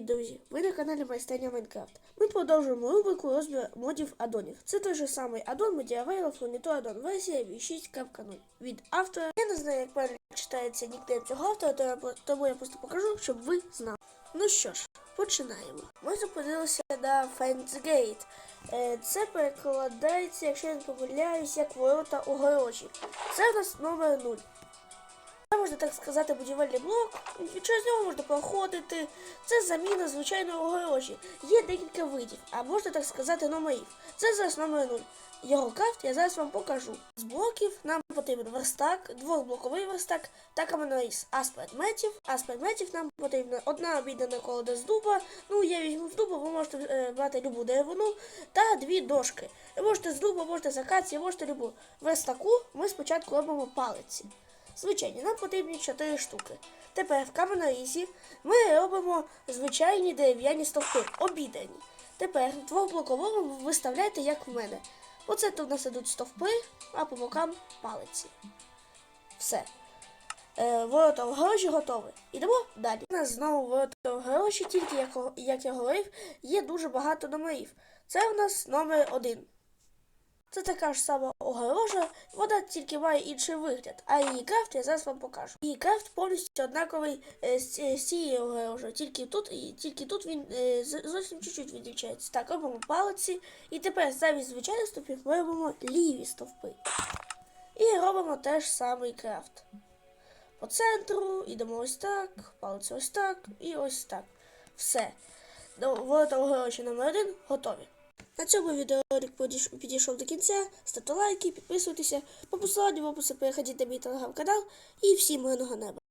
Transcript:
Привіт, друзі! Ви на каналі Майстерня Майнкрафт. Ми продовжуємо рубрику розбір модів адонів. Це той же самий адон Медіавейл Фурніту Адон, версія 6.0 від автора. Я не знаю, як правильно читається нікнейм цього автора, то я тому я просто покажу, щоб ви знали. Ну що ж, починаємо. Ми зупинилися на Фенсгейт. Е, Це перекладається, якщо я не помиляюсь, як ворота у горожі. Це у нас номер 0. Можна так сказати будівельний блок, через нього можна проходити. Це заміна звичайної огорожі. Є декілька видів, а можна так сказати номерів. Це зараз номер 0. Його крафт я зараз вам покажу. З блоків нам потрібен верстак, двохблоковий верстак та каменоріз. А з предметів, а з предметів нам потрібна одна обідана колода з дуба. Ну, я візьму з дуба, ви можете е, брати любу деревину та дві дошки. Ви можете з дуба, можете з акації, можете любу. Верстаку ми спочатку робимо палиці. Звичайні, нам потрібні 4 штуки. Тепер в каменорізі ми робимо звичайні дерев'яні стовпи, обідані. Тепер в виставляєте, як в мене. Оце тут у нас ідуть стовпи, а по бокам палиці. Все. Е, ворота в гроші готові. Ідемо далі. У нас знову ворота в гроші, тільки як, як я говорив, є дуже багато номерів. Це у нас номер один. Це така ж сама огорожа, вона тільки має інший вигляд, а її крафт я зараз вам покажу. Її крафт повністю однаковий е, з, ці- з цією огорожею, тільки тут, і, тільки тут він е, зовсім чуть-чуть відрізняється. Так, робимо палиці, і тепер замість звичайних стовпів ми робимо ліві стовпи. І робимо теж самий крафт. По центру ідемо ось так, палиці ось так і ось так. Все. До- Ворота огорожі номер один готові. На цьому відеорік підійшов до кінця. Ставте лайки, підписуйтеся. По посиланню в описі переходіть на мій телеграм-канал і всім мирного неба.